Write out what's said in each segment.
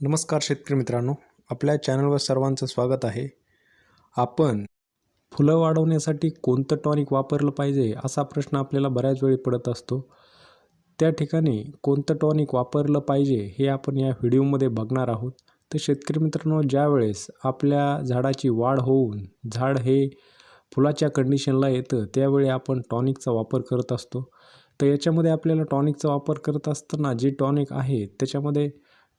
नमस्कार शेतकरी मित्रांनो आपल्या चॅनलवर सर्वांचं स्वागत आहे. आपण फुलं वाढवण्यासाठी कोणतं टॉनिक वापरलं पाहिजे असा प्रश्न आपल्याला बऱ्याच वेळी पडत असतो. त्या ठिकाणी कोणतं टॉनिक वापरलं पाहिजे हे आपण या व्हिडिओमध्ये बघणार आहोत. तर शेतकरी मित्रांनो ज्यावेळेस आपल्या झाडाची वाढ होऊन झाड हे फुलाच्या कंडिशनला येतं त्यावेळी आपण टॉनिकचा वापर करत असतो. तर याच्यामध्ये आपल्याला टॉनिकचा वापर करत असताना जे टॉनिक आहे त्याच्यामध्ये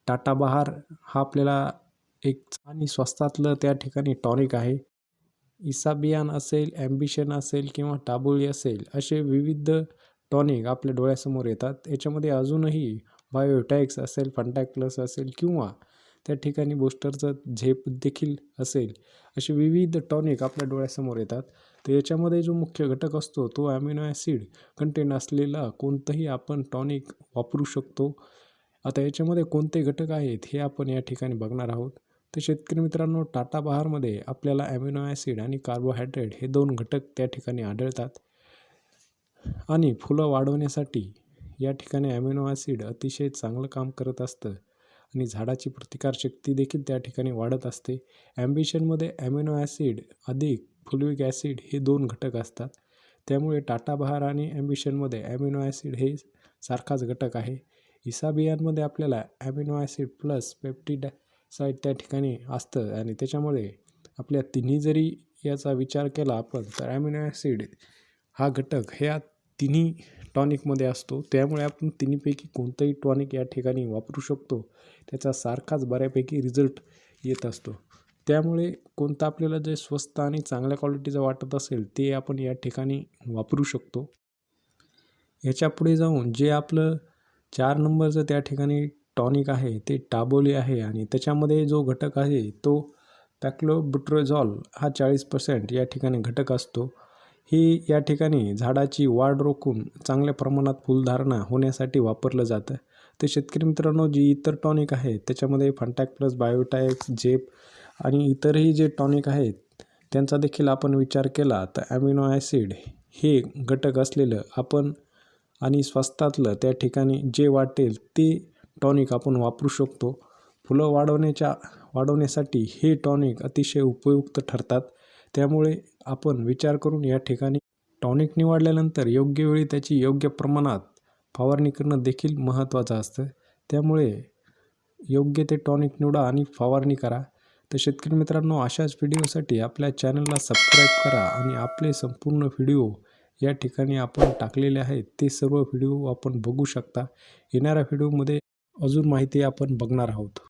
टाटा बहार हा आपल्याला एक आणि स्वस्तातलं त्या ठिकाणी टॉनिक आहे. इसाबियान असेल ॲम्बिशन असेल किंवा टाबोळी असेल असे विविध टॉनिक आपल्या डोळ्यासमोर येतात. याच्यामध्ये अजूनही बायोटॅक्स असेल फंटॅक्लस असेल किंवा त्या ठिकाणी बूस्टरचं झेप देखील असेल असे विविध टॉनिक आपल्या डोळ्यासमोर येतात. तर याच्यामध्ये जो मुख्य घटक असतो तो ॲमिनो ॲसिड कंटेंट असलेला कोणतंही आपण टॉनिक वापरू शकतो. आता याच्यामध्ये कोणते घटक आहेत हे आपण या ठिकाणी बघणार आहोत. तर शेतकरी मित्रांनो टाटा बहारमध्ये आपल्याला ॲमिनो ॲसिड आणि कार्बोहायड्रेट हे दोन घटक त्या ठिकाणी आढळतात. आणि फुलं वाढवण्यासाठी या ठिकाणी ॲमिनो ॲसिड अतिशय चांगलं काम करत असतं. आणि झाडाची प्रतिकारशक्ती देखील त्या ठिकाणी वाढत असते. ॲम्बिशनमध्ये ॲमिनो ॲसिड अधिक फुलविक ॲसिड हे दोन घटक असतात. त्यामुळे टाटा बहार आणि ॲम्बिशनमध्ये ॲमिनो ॲसिड हे सारखाच घटक आहे. इसाबियांमध्ये आपल्याला ॲमिनो ॲसिड प्लस पेप्टिडासाईड त्या ठिकाणी असतं आणि त्याच्यामुळे आपल्या तिन्ही जरी याचा विचार केला आपण तर ॲमिनो ॲसिड हा घटक ह्या तिन्ही टॉनिकमध्ये असतो. त्यामुळे आपण तिन्हीपैकी कोणतंही टॉनिक या ठिकाणी वापरू शकतो. त्याचा सारखाच बऱ्यापैकी रिझल्ट येत असतो. त्यामुळे कोणतं आपल्याला जे स्वस्त आणि चांगल्या क्वालिटीचं वाटत असेल ते आपण या ठिकाणी वापरू शकतो. याच्यापुढे जाऊन जे आपलं चार नंबरचं त्या ठिकाणी टॉनिक आहे ते टाबोली आहे आणि त्याच्यामध्ये जो घटक आहे तो पॅक्लोबुट्रोझॉल हा चाळीस पर्सेंट या ठिकाणी घटक असतो. ही या ठिकाणी झाडाची वाढ रोखून चांगल्या प्रमाणात फुलधारणा होण्यासाठी वापरलं जातं. तर शेतकरी मित्रांनो जी इतर टॉनिक आहे त्याच्यामध्ये फंटॅक प्लस बायोटॅक्स जेप आणि इतरही जे टॉनिक आहेत त्यांचा देखील आपण विचार केला तर ॲमिनो ॲसिड हे घटक असलेलं आपण आणि स्वस्तातलं त्या ठिकाणी जे वाटेल ते टॉनिक आपण वापरू शकतो. फुलं वाढवण्याच्या वाढवण्यासाठी हे टॉनिक अतिशय उपयुक्त ठरतात. त्यामुळे आपण विचार करून या ठिकाणी टॉनिक निवडल्यानंतर योग्य वेळी त्याची योग्य प्रमाणात फवारणी करणं देखील महत्त्वाचं असतं. त्यामुळे योग्य ते टॉनिक निवडा आणि फवारणी करा. तर शेतकरी मित्रांनो अशाच व्हिडिओसाठी आपल्या चॅनलला सबस्क्राईब करा आणि आपले संपूर्ण व्हिडिओ या ठिकाणी आपण टाकलेले आहेत. ते सर्व व्हिडिओ आपण बघू शकता. येणाऱ्या व्हिडिओमध्ये अजून माहिती आपण बघणार आहोत.